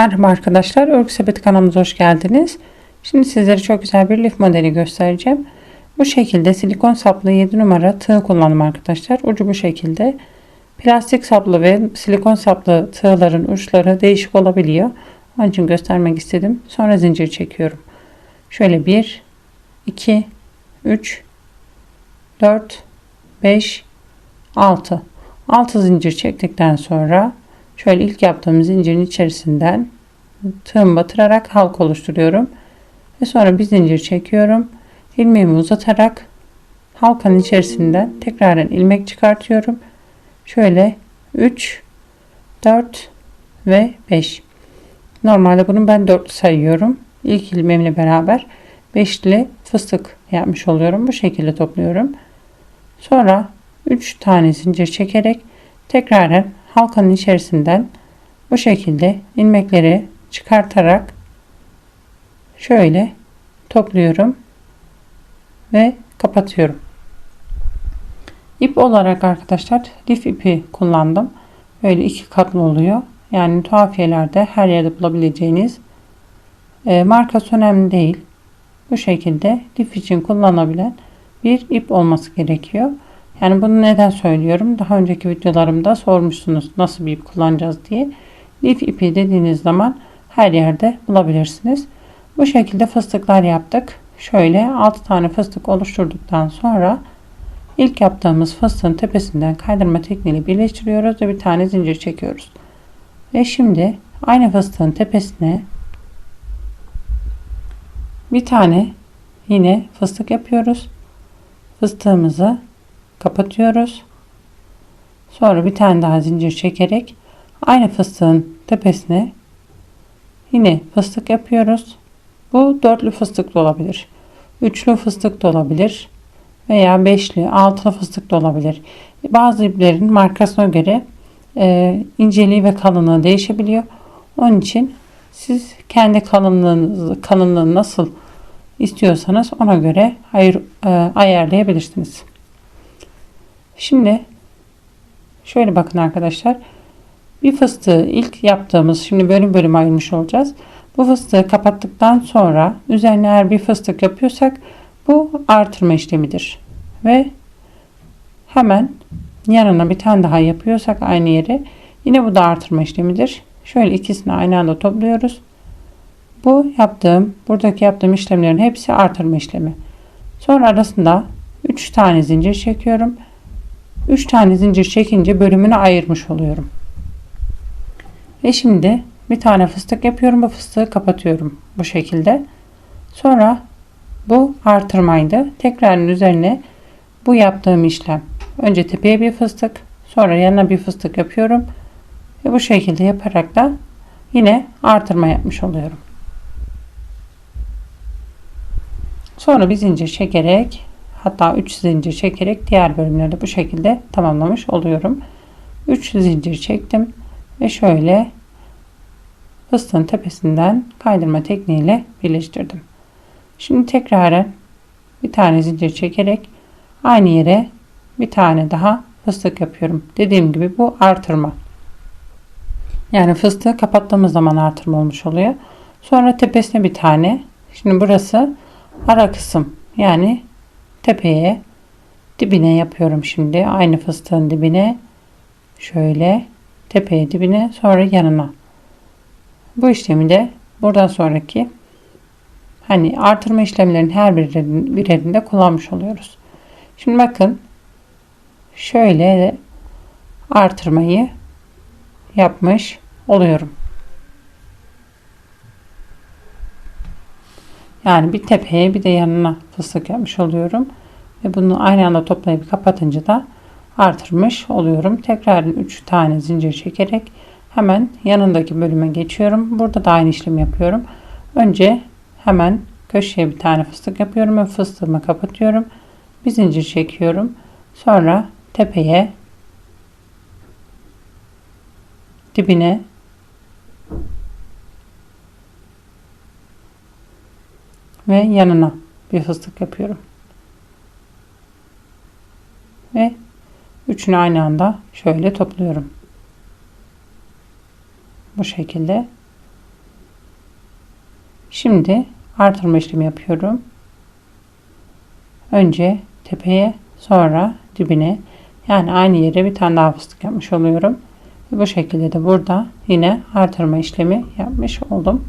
Merhaba arkadaşlar, Örgü Sepeti kanalımıza hoş geldiniz. Şimdi sizlere çok güzel bir lif modeli göstereceğim. Bu şekilde silikon saplı 7 numara tığ kullandım arkadaşlar. Ucu bu şekilde. Plastik saplı ve silikon saplı tığların uçları değişik olabiliyor. Onun için göstermek istedim. Sonra zincir çekiyorum. Şöyle 1, 2, 3, 4, 5, 6. 6 zincir çektikten sonra Şöyle ilk yaptığım zincirin içerisinden tığım batırarak halk oluşturuyorum. Ve sonra bir zincir çekiyorum. ilmeğimi uzatarak halkanın içerisinden tekrar ilmek çıkartıyorum. Şöyle 3, 4 ve 5. Normalde bunu ben 4 sayıyorum. İlk ilmeğimle beraber 5'li fıstık yapmış oluyorum. Bu şekilde topluyorum. Sonra 3 tane zincir çekerek tekrar halkanın içerisinden bu şekilde ilmekleri çıkartarak şöyle topluyorum ve kapatıyorum. İp olarak arkadaşlar lif ipi kullandım. Böyle iki katlı oluyor. Yani tuhafiyelerde her yerde bulabileceğiniz e, markası önemli değil. Bu şekilde lif için kullanabilen bir ip olması gerekiyor. Yani bunu neden söylüyorum? Daha önceki videolarımda sormuşsunuz nasıl bir ip kullanacağız diye. Lif ipi dediğiniz zaman her yerde bulabilirsiniz. Bu şekilde fıstıklar yaptık. Şöyle 6 tane fıstık oluşturduktan sonra ilk yaptığımız fıstığın tepesinden kaydırma tekniğiyle birleştiriyoruz ve bir tane zincir çekiyoruz. Ve şimdi aynı fıstığın tepesine bir tane yine fıstık yapıyoruz. Fıstığımızı kapatıyoruz. Sonra bir tane daha zincir çekerek aynı fıstığın tepesine yine fıstık yapıyoruz. Bu dörtlü fıstık da olabilir. Üçlü fıstık da olabilir. Veya beşli, altılı fıstık da olabilir. Bazı iplerin markasına göre e, inceliği ve kalınlığı değişebiliyor. Onun için siz kendi kalınlığınızı, kalınlığını nasıl istiyorsanız ona göre ayır, e, ayarlayabilirsiniz. Şimdi şöyle bakın arkadaşlar. Bir fıstığı ilk yaptığımız şimdi bölüm bölüm ayırmış olacağız. Bu fıstığı kapattıktan sonra üzerine eğer bir fıstık yapıyorsak bu artırma işlemidir. Ve hemen yanına bir tane daha yapıyorsak aynı yere yine bu da artırma işlemidir. Şöyle ikisini aynı anda topluyoruz. Bu yaptığım buradaki yaptığım işlemlerin hepsi artırma işlemi. Sonra arasında 3 tane zincir çekiyorum. 3 tane zincir çekince bölümünü ayırmış oluyorum. Ve şimdi bir tane fıstık yapıyorum. Bu fıstığı kapatıyorum. Bu şekilde. Sonra bu artırmaydı. Tekrarın üzerine bu yaptığım işlem. Önce tepeye bir fıstık. Sonra yanına bir fıstık yapıyorum. Ve bu şekilde yaparak da yine artırma yapmış oluyorum. Sonra bir zincir çekerek hatta 3 zincir çekerek diğer bölümleri bu şekilde tamamlamış oluyorum. 3 zincir çektim ve şöyle fıstığın tepesinden kaydırma tekniğiyle birleştirdim. Şimdi tekrar bir tane zincir çekerek aynı yere bir tane daha fıstık yapıyorum. Dediğim gibi bu artırma. Yani fıstığı kapattığımız zaman artırma olmuş oluyor. Sonra tepesine bir tane. Şimdi burası ara kısım. Yani tepeye dibine yapıyorum şimdi. Aynı fıstığın dibine şöyle tepeye dibine sonra yanına. Bu işlemi de buradan sonraki hani artırma işlemlerinin her birinde kullanmış oluyoruz. Şimdi bakın şöyle artırmayı yapmış oluyorum. Yani bir tepeye bir de yanına fıstık yapmış oluyorum. Ve bunu aynı anda toplayıp kapatınca da artırmış oluyorum. Tekrar 3 tane zincir çekerek hemen yanındaki bölüme geçiyorum. Burada da aynı işlemi yapıyorum. Önce hemen köşeye bir tane fıstık yapıyorum ve fıstığımı kapatıyorum. Bir zincir çekiyorum. Sonra tepeye dibine ve yanına bir fıstık yapıyorum. Ve üçünü aynı anda şöyle topluyorum. Bu şekilde. Şimdi artırma işlemi yapıyorum. Önce tepeye sonra dibine yani aynı yere bir tane daha fıstık yapmış oluyorum. Bu şekilde de burada yine artırma işlemi yapmış oldum.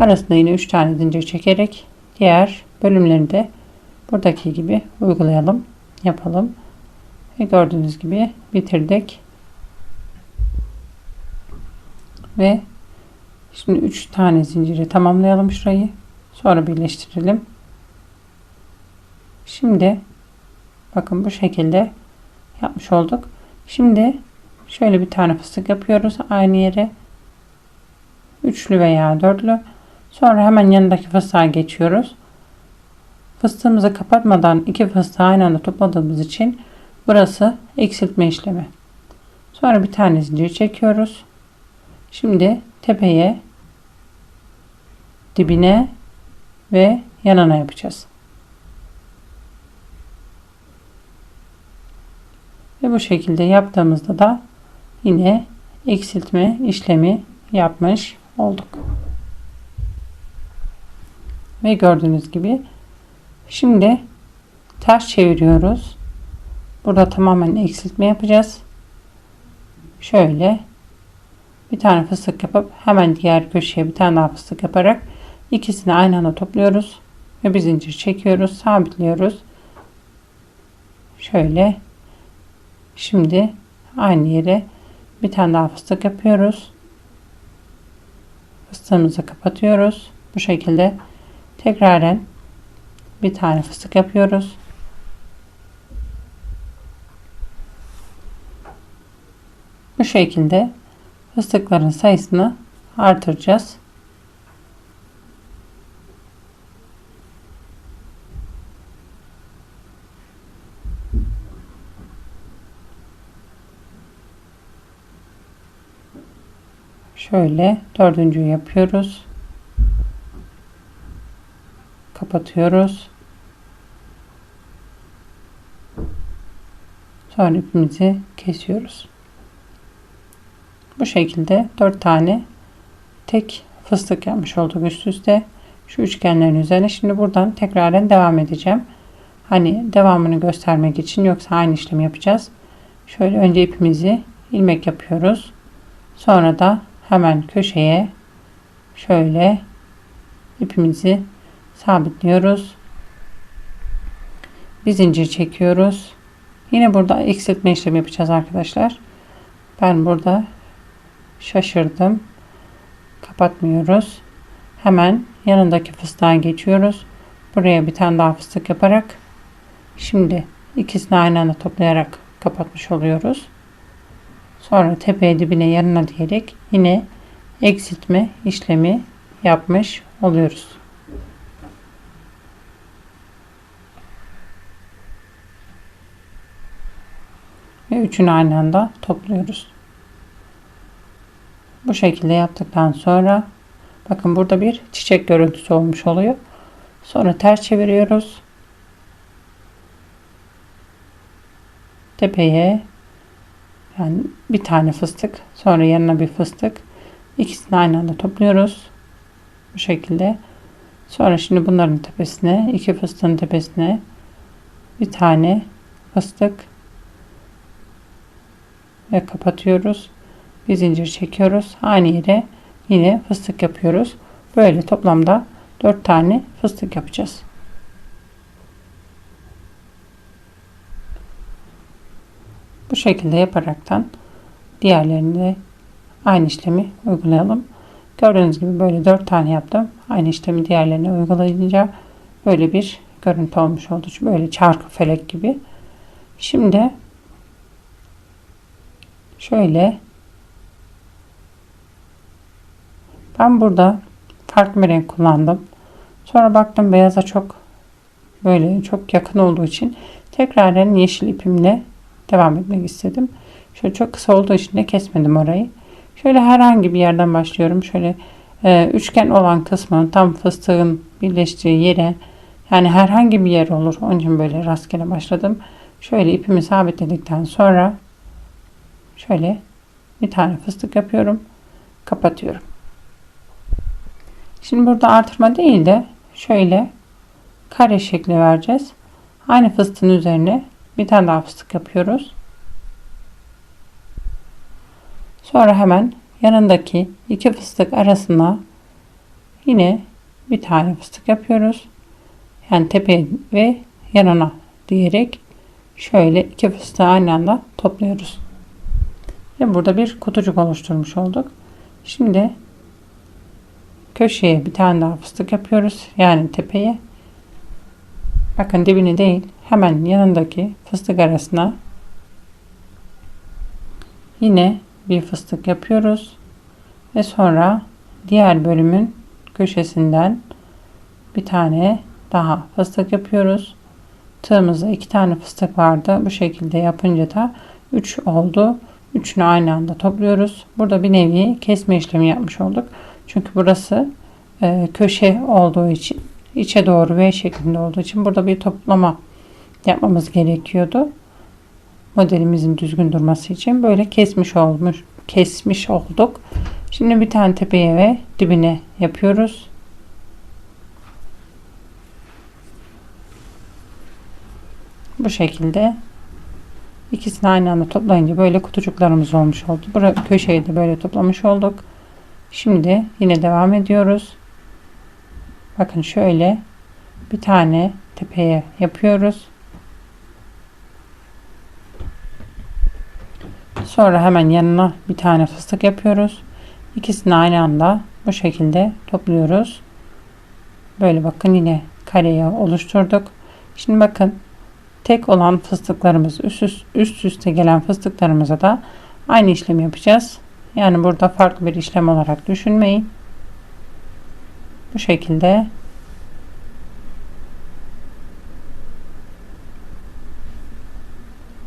Arasında yine 3 tane zincir çekerek diğer bölümlerini de buradaki gibi uygulayalım, yapalım. Ve gördüğünüz gibi bitirdik. Ve şimdi 3 tane zinciri tamamlayalım şurayı. Sonra birleştirelim. Şimdi bakın bu şekilde yapmış olduk. Şimdi şöyle bir tane fıstık yapıyoruz aynı yere. Üçlü veya dörtlü. Sonra hemen yanındaki fıstığa geçiyoruz. Fıstığımızı kapatmadan iki fıstığı aynı anda topladığımız için burası eksiltme işlemi. Sonra bir tane zincir çekiyoruz. Şimdi tepeye dibine ve yanına yapacağız. Ve bu şekilde yaptığımızda da yine eksiltme işlemi yapmış olduk. Ve gördüğünüz gibi şimdi ters çeviriyoruz. Burada tamamen eksiltme yapacağız. Şöyle bir tane fıstık yapıp hemen diğer köşeye bir tane daha fıstık yaparak ikisini aynı anda topluyoruz ve bir zincir çekiyoruz, sabitliyoruz. Şöyle Şimdi aynı yere bir tane daha fıstık yapıyoruz. Fıstığımızı kapatıyoruz. Bu şekilde tekraren bir tane fıstık yapıyoruz. Bu şekilde fıstıkların sayısını artıracağız. Şöyle dördüncüyü yapıyoruz. Kapatıyoruz. Sonra ipimizi kesiyoruz. Bu şekilde dört tane tek fıstık yapmış olduk üst üste. Şu üçgenlerin üzerine. Şimdi buradan tekraren devam edeceğim. Hani devamını göstermek için yoksa aynı işlemi yapacağız. Şöyle önce ipimizi ilmek yapıyoruz. Sonra da hemen köşeye şöyle ipimizi sabitliyoruz. Bir zincir çekiyoruz. Yine burada eksiltme işlemi yapacağız arkadaşlar. Ben burada şaşırdım. Kapatmıyoruz. Hemen yanındaki fıstığa geçiyoruz. Buraya bir tane daha fıstık yaparak şimdi ikisini aynı anda toplayarak kapatmış oluyoruz. Sonra tepeye dibine yanına diyerek yine eksiltme işlemi yapmış oluyoruz. Ve üçünü aynı anda topluyoruz. Bu şekilde yaptıktan sonra bakın burada bir çiçek görüntüsü olmuş oluyor. Sonra ters çeviriyoruz. Tepeye yani bir tane fıstık sonra yanına bir fıstık. İkisini aynı anda topluyoruz. Bu şekilde. Sonra şimdi bunların tepesine iki fıstığın tepesine bir tane fıstık ve kapatıyoruz. Bir zincir çekiyoruz. Aynı yere yine fıstık yapıyoruz. Böyle toplamda 4 tane fıstık yapacağız. Bu şekilde yaparaktan diğerlerini aynı işlemi uygulayalım. Gördüğünüz gibi böyle 4 tane yaptım. Aynı işlemi diğerlerine uygulayınca böyle bir görüntü olmuş oldu. Böyle çarkı felek gibi. Şimdi şöyle ben burada farklı bir renk kullandım. Sonra baktım beyaza çok böyle çok yakın olduğu için tekrardan yeşil ipimle devam etmek istedim. Şöyle çok kısa olduğu için de kesmedim orayı. Şöyle herhangi bir yerden başlıyorum. Şöyle e, üçgen olan kısmı tam fıstığın birleştiği yere yani herhangi bir yer olur. Onun için böyle rastgele başladım. Şöyle ipimi sabitledikten sonra şöyle bir tane fıstık yapıyorum. Kapatıyorum. Şimdi burada artırma değil de şöyle kare şekli vereceğiz. Aynı fıstığın üzerine bir tane daha fıstık yapıyoruz. Sonra hemen yanındaki iki fıstık arasına yine bir tane fıstık yapıyoruz. Yani tepe ve yanına diyerek şöyle iki fıstığı aynı anda topluyoruz. Ve burada bir kutucuk oluşturmuş olduk. Şimdi köşeye bir tane daha fıstık yapıyoruz. Yani tepeye. Bakın dibini değil hemen yanındaki fıstık arasına yine bir fıstık yapıyoruz. Ve sonra diğer bölümün köşesinden bir tane daha fıstık yapıyoruz. Tığımızda iki tane fıstık vardı. Bu şekilde yapınca da 3 oldu. Üçünü aynı anda topluyoruz. Burada bir nevi kesme işlemi yapmış olduk. Çünkü burası e, köşe olduğu için içe doğru V şeklinde olduğu için burada bir toplama yapmamız gerekiyordu. Modelimizin düzgün durması için böyle kesmiş olmuş kesmiş olduk. Şimdi bir tane tepeye ve dibine yapıyoruz. Bu şekilde ikisini aynı anda toplayınca böyle kutucuklarımız olmuş oldu. Buraya köşeyi de böyle toplamış olduk. Şimdi yine devam ediyoruz. Bakın şöyle bir tane tepeye yapıyoruz. Sonra hemen yanına bir tane fıstık yapıyoruz. İkisini aynı anda bu şekilde topluyoruz. Böyle bakın yine kareye oluşturduk. Şimdi bakın tek olan fıstıklarımız üst üste gelen fıstıklarımıza da aynı işlemi yapacağız. Yani burada farklı bir işlem olarak düşünmeyin. Bu şekilde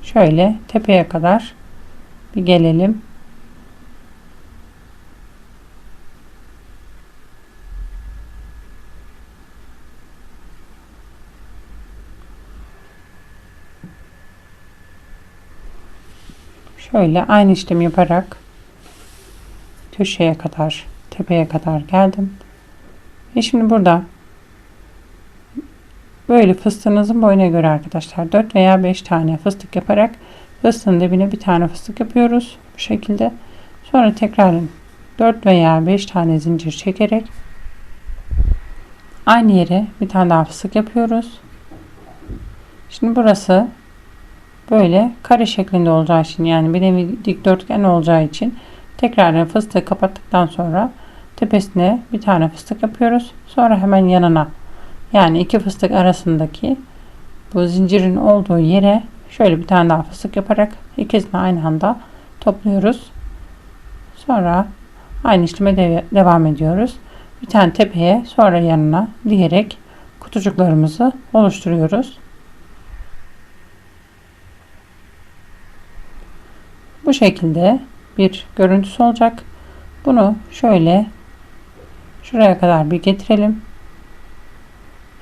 şöyle tepeye kadar bir gelelim. Şöyle aynı işlemi yaparak köşeye kadar, tepeye kadar geldim. Ve şimdi burada böyle fıstığınızın boyuna göre arkadaşlar 4 veya 5 tane fıstık yaparak fıstığın dibine bir tane fıstık yapıyoruz. Bu şekilde. Sonra tekrar 4 veya 5 tane zincir çekerek aynı yere bir tane daha fıstık yapıyoruz. Şimdi burası böyle kare şeklinde olacağı için yani bir nevi dikdörtgen olacağı için tekrar fıstığı kapattıktan sonra tepesine bir tane fıstık yapıyoruz. Sonra hemen yanına yani iki fıstık arasındaki bu zincirin olduğu yere şöyle bir tane daha fıstık yaparak ikisini aynı anda topluyoruz. Sonra aynı işleme de devam ediyoruz. Bir tane tepeye sonra yanına diyerek kutucuklarımızı oluşturuyoruz. Bu şekilde bir görüntüsü olacak. Bunu şöyle şuraya kadar bir getirelim.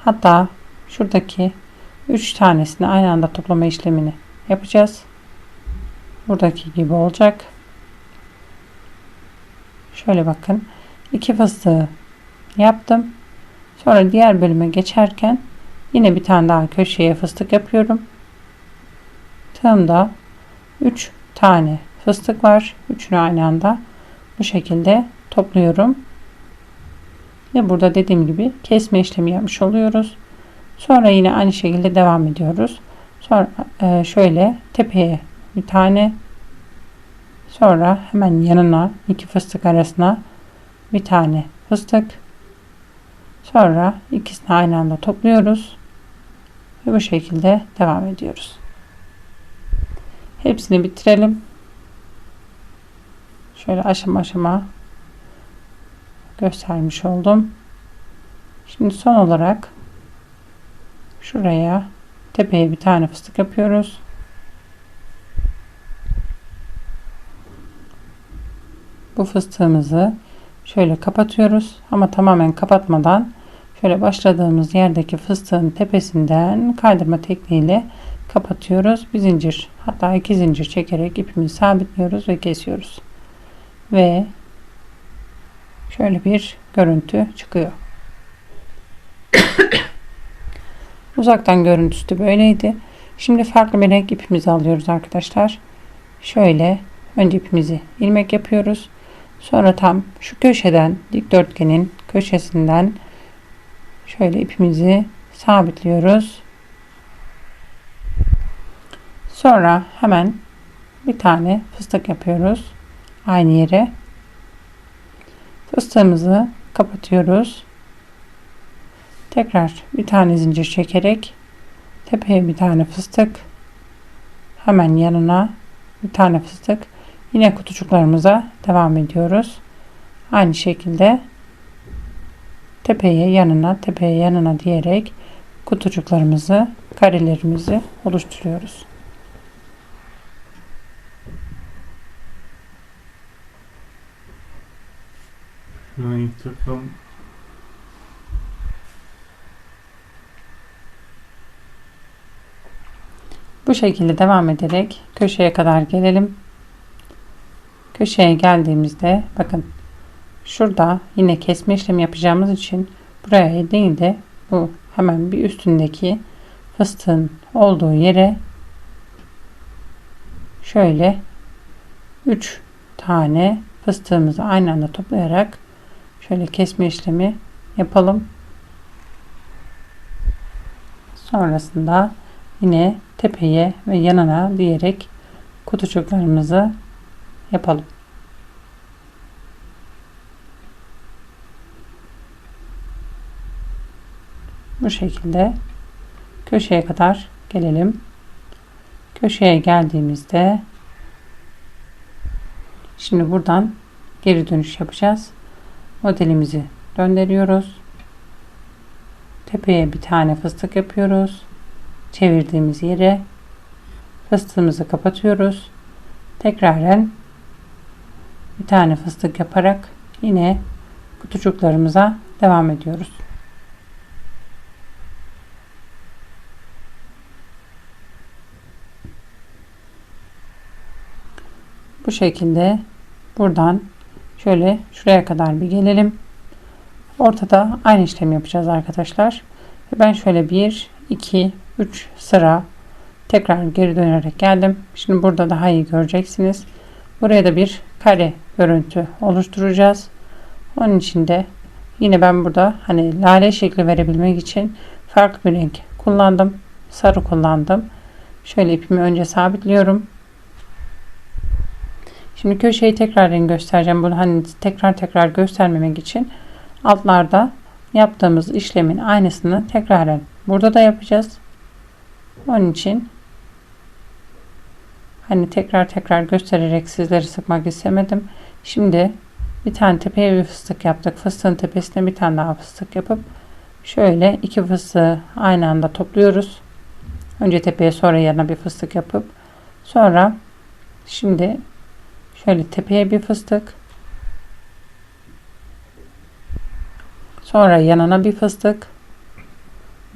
Hatta şuradaki 3 tanesini aynı anda toplama işlemini yapacağız. Buradaki gibi olacak. Şöyle bakın. iki fıstığı yaptım. Sonra diğer bölüme geçerken yine bir tane daha köşeye fıstık yapıyorum. Tığımda 3 tane fıstık var. Üçünü aynı anda bu şekilde topluyorum. Ve burada dediğim gibi kesme işlemi yapmış oluyoruz. Sonra yine aynı şekilde devam ediyoruz. Sonra e, şöyle tepeye bir tane sonra hemen yanına iki fıstık arasına bir tane fıstık sonra ikisini aynı anda topluyoruz ve bu şekilde devam ediyoruz. Hepsini bitirelim. Şöyle aşama aşama göstermiş oldum. Şimdi son olarak şuraya tepeye bir tane fıstık yapıyoruz. Bu fıstığımızı şöyle kapatıyoruz ama tamamen kapatmadan şöyle başladığımız yerdeki fıstığın tepesinden kaydırma tekniğiyle kapatıyoruz. Bir zincir hatta iki zincir çekerek ipimizi sabitliyoruz ve kesiyoruz. Ve şöyle bir görüntü çıkıyor. Uzaktan görüntüsü böyleydi. Şimdi farklı bir renk ipimizi alıyoruz arkadaşlar. Şöyle önce ipimizi ilmek yapıyoruz. Sonra tam şu köşeden dikdörtgenin köşesinden şöyle ipimizi sabitliyoruz. Sonra hemen bir tane fıstık yapıyoruz. Aynı yere. Fıstığımızı kapatıyoruz. Tekrar bir tane zincir çekerek tepeye bir tane fıstık hemen yanına bir tane fıstık yine kutucuklarımıza devam ediyoruz. Aynı şekilde tepeye yanına tepeye yanına diyerek kutucuklarımızı karelerimizi oluşturuyoruz. Renk takım. Bu şekilde devam ederek köşeye kadar gelelim. Köşeye geldiğimizde bakın şurada yine kesme işlemi yapacağımız için buraya değil de bu hemen bir üstündeki fıstığın olduğu yere şöyle 3 tane fıstığımızı aynı anda toplayarak şöyle kesme işlemi yapalım. Sonrasında yine tepeye ve yanına diyerek kutucuklarımızı yapalım. Bu şekilde köşeye kadar gelelim. Köşeye geldiğimizde şimdi buradan geri dönüş yapacağız. Modelimizi döndürüyoruz. Tepeye bir tane fıstık yapıyoruz. Çevirdiğimiz yere fıstığımızı kapatıyoruz. Tekraren bir tane fıstık yaparak yine kutucuklarımıza devam ediyoruz. Bu şekilde buradan şöyle şuraya kadar bir gelelim. Ortada aynı işlemi yapacağız arkadaşlar. Ben şöyle 1, 2, 3 sıra tekrar geri dönerek geldim. Şimdi burada daha iyi göreceksiniz. Buraya da bir kare görüntü oluşturacağız. Onun için de yine ben burada hani lale şekli verebilmek için farklı bir renk kullandım. Sarı kullandım. Şöyle ipimi önce sabitliyorum. Şimdi köşeyi tekrar göstereceğim. Bunu hani tekrar tekrar göstermemek için altlarda yaptığımız işlemin aynısını tekraren burada da yapacağız. Onun için hani tekrar tekrar göstererek sizleri sıkmak istemedim. Şimdi bir tane tepeye bir fıstık yaptık. Fıstığın tepesine bir tane daha fıstık yapıp şöyle iki fıstığı aynı anda topluyoruz. Önce tepeye sonra yanına bir fıstık yapıp sonra şimdi şöyle tepeye bir fıstık sonra yanına bir fıstık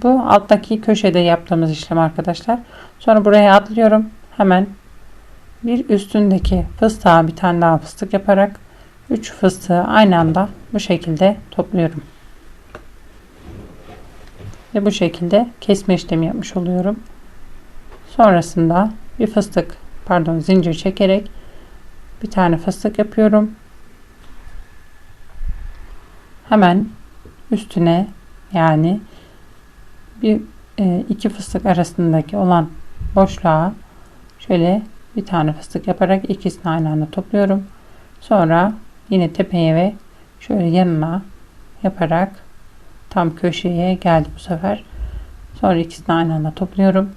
bu alttaki köşede yaptığımız işlem arkadaşlar. Sonra buraya atlıyorum. Hemen bir üstündeki fıstığa bir tane daha fıstık yaparak 3 fıstığı aynı anda bu şekilde topluyorum. Ve bu şekilde kesme işlemi yapmış oluyorum. Sonrasında bir fıstık pardon zincir çekerek bir tane fıstık yapıyorum. Hemen üstüne yani bir e, iki fıstık arasındaki olan boşluğa şöyle bir tane fıstık yaparak ikisini aynı anda topluyorum. Sonra yine tepeye ve şöyle yanına yaparak tam köşeye geldi bu sefer. Sonra ikisini aynı anda topluyorum.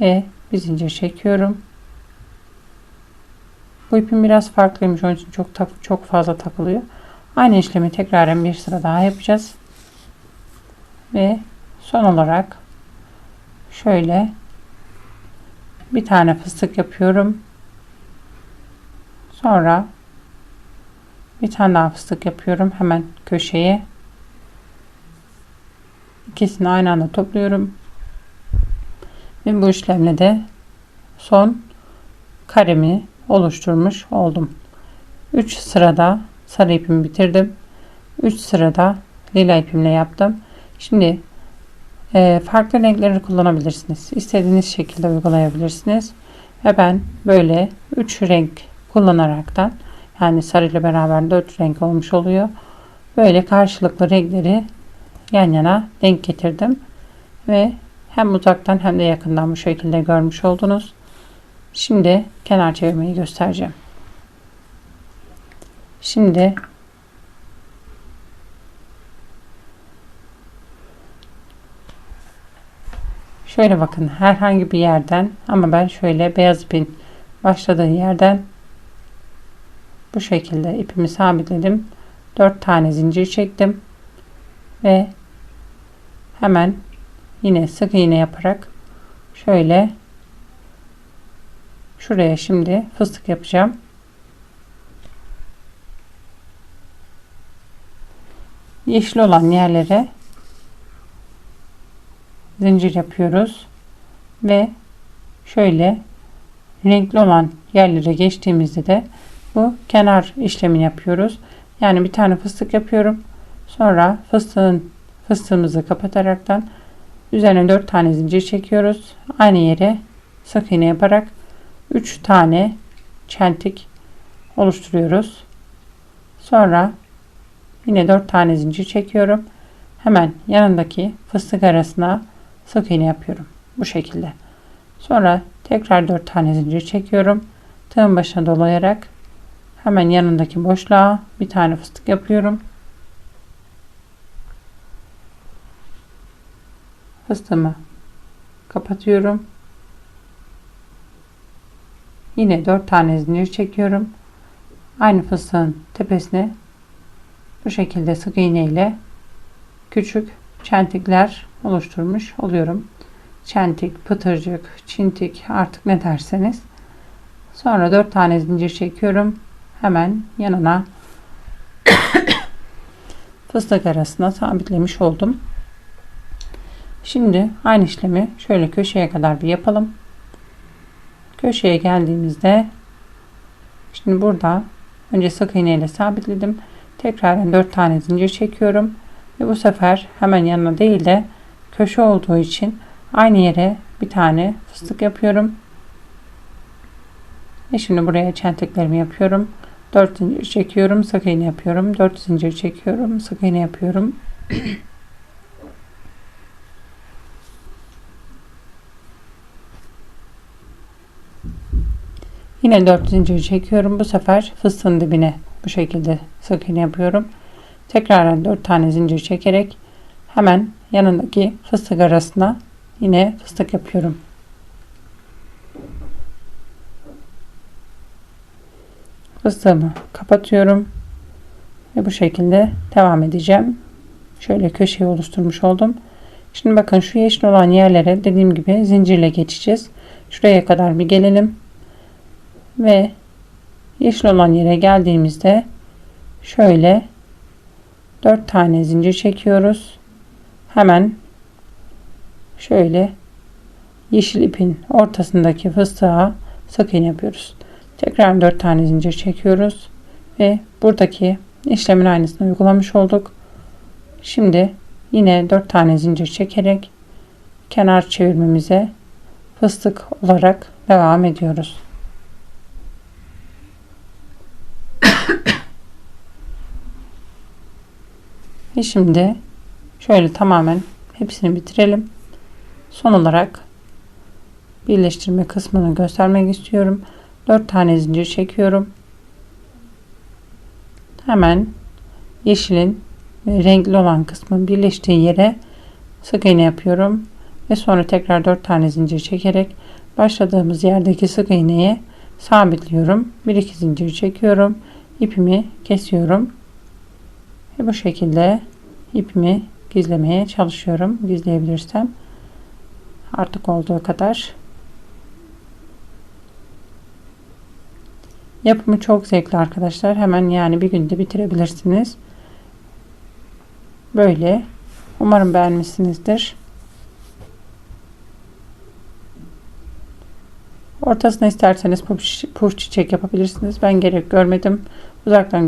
Ve bir zincir çekiyorum. Bu biraz farklıymış. Onun için çok çok fazla takılıyor. Aynı işlemi tekraren bir sıra daha yapacağız. Ve son olarak şöyle bir tane fıstık yapıyorum. Sonra bir tane daha fıstık yapıyorum. Hemen köşeye. İkisini aynı anda topluyorum. Ve bu işlemle de son karemi oluşturmuş oldum. 3 sırada sarı ipimi bitirdim. 3 sırada lila ipimle yaptım. Şimdi e, farklı renkleri kullanabilirsiniz. İstediğiniz şekilde uygulayabilirsiniz. Ve ben böyle 3 renk kullanaraktan yani sarı ile beraber 4 renk olmuş oluyor. Böyle karşılıklı renkleri yan yana denk getirdim. Ve hem uzaktan hem de yakından bu şekilde görmüş oldunuz. Şimdi kenar çevirmeyi göstereceğim. Şimdi şöyle bakın herhangi bir yerden ama ben şöyle beyaz ipin başladığı yerden bu şekilde ipimi sabitledim. 4 tane zincir çektim ve hemen yine sık iğne yaparak şöyle şuraya şimdi fıstık yapacağım. Yeşil olan yerlere zincir yapıyoruz ve şöyle renkli olan yerlere geçtiğimizde de bu kenar işlemini yapıyoruz. Yani bir tane fıstık yapıyorum. Sonra fıstığın fıstığımızı kapataraktan üzerine 4 tane zincir çekiyoruz. Aynı yere sık iğne yaparak 3 tane çentik oluşturuyoruz. Sonra yine 4 tane zincir çekiyorum. Hemen yanındaki fıstık arasına sık iğne yapıyorum. Bu şekilde. Sonra tekrar 4 tane zincir çekiyorum. Tığın başına dolayarak hemen yanındaki boşluğa bir tane fıstık yapıyorum. Fıstığımı kapatıyorum. Yine 4 tane zincir çekiyorum. Aynı fıstığın tepesine bu şekilde sık iğne ile küçük çentikler oluşturmuş oluyorum. Çentik, pıtırcık, çintik artık ne derseniz. Sonra 4 tane zincir çekiyorum. Hemen yanına fıstık arasına sabitlemiş oldum. Şimdi aynı işlemi şöyle köşeye kadar bir yapalım. Köşeye geldiğimizde şimdi burada önce sık iğne ile sabitledim. Tekrar 4 tane zincir çekiyorum. Ve bu sefer hemen yanına değil de köşe olduğu için aynı yere bir tane fıstık yapıyorum. Ve şimdi buraya çentiklerimi yapıyorum. 4 zincir çekiyorum, sık iğne yapıyorum. 4 zincir çekiyorum, sık iğne yapıyorum. Yine 4 zincir çekiyorum. Bu sefer fıstığın dibine bu şekilde sık iğne yapıyorum. Tekrar 4 tane zincir çekerek hemen yanındaki fıstık arasına yine fıstık yapıyorum. Fıstığımı kapatıyorum ve bu şekilde devam edeceğim. Şöyle köşeyi oluşturmuş oldum. Şimdi bakın şu yeşil olan yerlere dediğim gibi zincirle geçeceğiz. Şuraya kadar bir gelelim. Ve yeşil olan yere geldiğimizde şöyle 4 tane zincir çekiyoruz. Hemen şöyle yeşil ipin ortasındaki fıstığa sık iğne yapıyoruz. Tekrar 4 tane zincir çekiyoruz ve buradaki işlemin aynısını uygulamış olduk. Şimdi yine 4 tane zincir çekerek kenar çevirmemize fıstık olarak devam ediyoruz. Ve şimdi şöyle tamamen hepsini bitirelim. Son olarak birleştirme kısmını göstermek istiyorum. 4 tane zincir çekiyorum. Hemen yeşilin ve renkli olan kısmın birleştiği yere sık iğne yapıyorum ve sonra tekrar 4 tane zincir çekerek başladığımız yerdeki sık iğneye sabitliyorum. 1 2 zincir çekiyorum. ipimi kesiyorum. Ve bu şekilde ipimi gizlemeye çalışıyorum. Gizleyebilirsem artık olduğu kadar. Yapımı çok zevkli arkadaşlar. Hemen yani bir günde bitirebilirsiniz. Böyle. Umarım beğenmişsinizdir. Ortasına isterseniz puf çiçek yapabilirsiniz. Ben gerek görmedim. Uzaktan